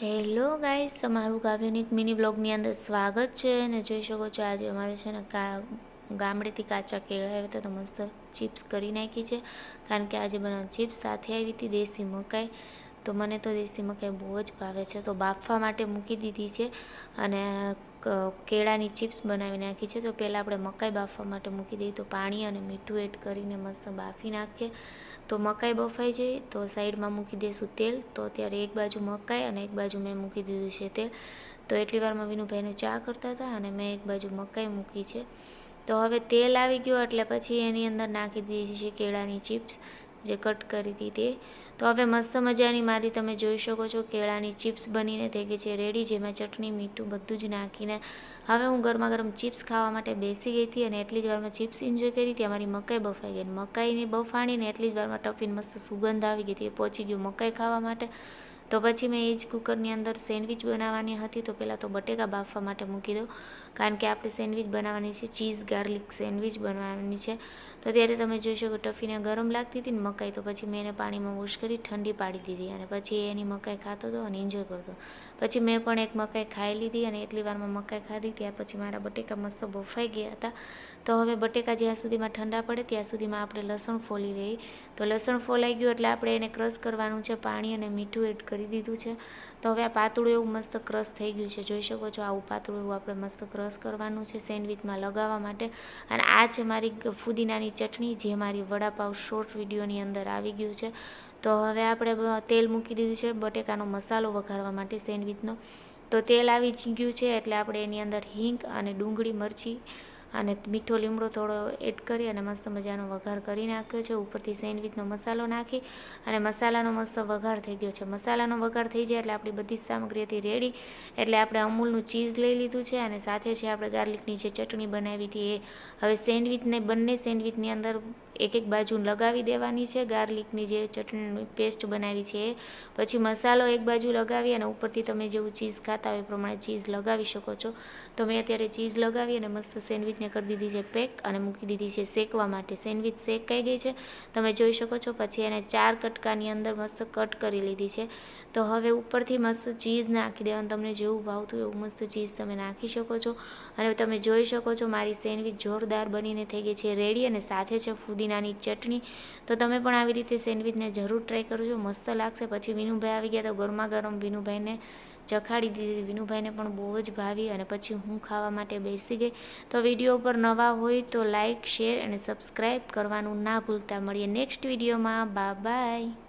Hello guys તમારું કાવ્યનિક mini બ્લોગની અંદર સ્વાગત છે અને જોઈ શકો છો આજે અમારે છે ને કા, ગામડેથી કાચા કેળા આવ્યા હતા તો મસ્ત ચિપ્સ કરી નાખી છે. કારણ કે આજે બનાવ ચિપ્સ સાથે આવી હતી, દેશી મકાઈ. તો મને તો દેશી મકાઈ બહુ જ ભાવે છે. તો બાફવા માટે મૂકી દીધી છે અને કેળાની ચિપ્સ બનાવી નાખી છે. તો પહેલાં આપણે મકાઈ બાફવા માટે મૂકી દઈએ તો પાણી અને મીઠું એડ કરીને મસ્ત બાફી નાખીએ. તો મકાઈ બફાઈ જાય તો સાઈડમાં મૂકી દઈશું તેલ. તો અત્યારે એક બાજુ મકાઈ અને એક બાજુ મેં મૂકી દીધું છે તેલ. તો એટલી વારમાં વિનુભાઈને ચા કરતા હતા અને મેં એક બાજુ મકાઈ મૂકી છે. તો હવે તેલ આવી ગયું એટલે પછી એની અંદર નાખી દીધી છે કેળાની ચિપ્સ. જે કટ કરી હતી તે. તો હવે મસ્ત મજાની મારી તમે જોઈ શકો છો, કેળાની ચિપ્સ બનીને થઈ ગઈ છે, રેડી જેમાં ચટણી, મીઠું બધું જ નાખીને. હવે હું ગરમા ગરમ ચિપ્સ ખાવા માટે બેસી ગઈ હતી અને એટલી જ વારમાં ચિપ્સ એન્જોય કરી હતી, અમારી મકાઈ બફાઈ ગઈ. મકાઈની બફાણીને એટલી જ વારમાં ટફીન મસ્ત સુગંધ આવી ગઈ હતી, એ પહોંચી ગયું મકાઈ ખાવા માટે. તો પછી મેં એ જ કુકરની અંદર સેન્ડવિચ બનાવવાની હતી, તો પહેલાં તો બટેકા બાફવા માટે મૂકી દઉં. કારણ કે આપણે સેન્ડવિચ બનાવવાની છે, ચીઝ ગાર્લિક સેન્ડવિચ બનાવવાની છે. તો ત્યારે તમે જોઈ શકો ટફીને ગરમ લાગતી હતી ને મકાઈ તો પછી મેં એને પાણીમાં વોશ કરી ઠંડી પાડી દીધી અને પછી એની મકાઈ ખાતો હતો અને એન્જોય કરતો પછી મેં પણ એક મકાઈ ખાઈ લીધી અને એટલી વારમાં મકાઈ ખાધી ત્યાર પછી મારા બટેકા મસ્ત બફાઈ ગયા હતા. તો હવે બટેકા જ્યાં સુધીમાં ઠંડા પડે ત્યાં સુધીમાં આપણે લસણ ફોલી રહી તો લસણ ફોલાઈ ગયું એટલે આપણે એને ક્રશ કરવાનું છે, પાણી અને મીઠું એડ કરી દીધું છે. તો હવે આ પાતળું એવું મસ્ત ક્રશ થઈ ગયું છે. જોઈ શકો છો આવું પાતળું એવું આપણે મસ્ત ક્રશ કરવાનું છે સેન્ડવિચમાં લગાવવા માટે. અને આ છે મારી ફુદીનાની ચટણી જે મારી વડાપાવ શોર્ટ વિડીયોની અંદર આવી ગયું છે. તો હવે આપણે તેલ મૂકી દીધું છે. બટેકાનો મસાલો વઘારવા માટે સેન્ડવિચનો તો તેલ આવી ગયું છે એટલે આપણે એની અંદર હિંગ અને ડુંગળી, મરચી અને મીઠો લીમડો થોડો એડ કરી અને મસ્ત મજાનો વઘાર કરી નાખ્યો છે. ઉપરથી સેન્ડવિચનો મસાલો નાખી અને મસાલાનો મસ્ત વઘાર થઈ ગયો છે. મસાલાનો વઘાર થઈ જાય એટલે આપણી બધી જ સામગ્રી હતી રેડી એટલે આપણે અમૂલનું ચીઝ લઈ લીધું છે અને સાથે છે આપણે ગાર્લિકની જે ચટણી બનાવી હતી એ હવે સેન્ડવિચને, બંને સેન્ડવિચની અંદર એક એક બાજુ લગાવી દેવાની છે. ગાર્લિકની જે ચટણી પેસ્ટ બનાવી છે પછી મસાલો એક બાજુ લગાવી અને ઉપરથી તમે જેવું ચીઝ ખાતા હોય એ પ્રમાણે ચીઝ લગાવી શકો છો. તો મેં અત્યારે ચીઝ લગાવી અને મસ્ત સેન્ડવિચને કરી દીધી છે પેક અને મૂકી દીધી છે શેકવા માટે. સેન્ડવિચ શેકાઈ ગઈ છે. તમે જોઈ શકો છો. પછી એને ચાર કટકાની અંદર મસ્ત કટ કરી લીધી છે. તો હવે ઉપરથી મસ્ત ચીઝ નાખી દેવાનું. તમને જેવું ભાવતું એવું મસ્ત ચીઝ તમે નાખી શકો છો. અને તમે જોઈ શકો છો, મારી સેન્ડવિચ જોરદાર બનીને થઈ ગઈ છે. રેડી અને સાથે છે ફુદીનાની ચટણી. તો તમે પણ આવી રીતે સેન્ડવિચને જરૂર ટ્રાય કરજો. મસ્ત લાગશે. પછી વિનુભાઈ આવી ગયા તો ગરમા ગરમ વિનુભાઈને ચખાડી દીધી. વિનુભાઈને પણ બહુ જ ભાવી અને પછી હું ખાવા માટે બેસી ગઈ. તો વીડિયો પર નવા હોય તો લાઇક શેર અને સબસ્ક્રાઈબ કરવાનું ના ભૂલતા. મળીએ નેક્સ્ટ વિડીયોમાં. બા બાય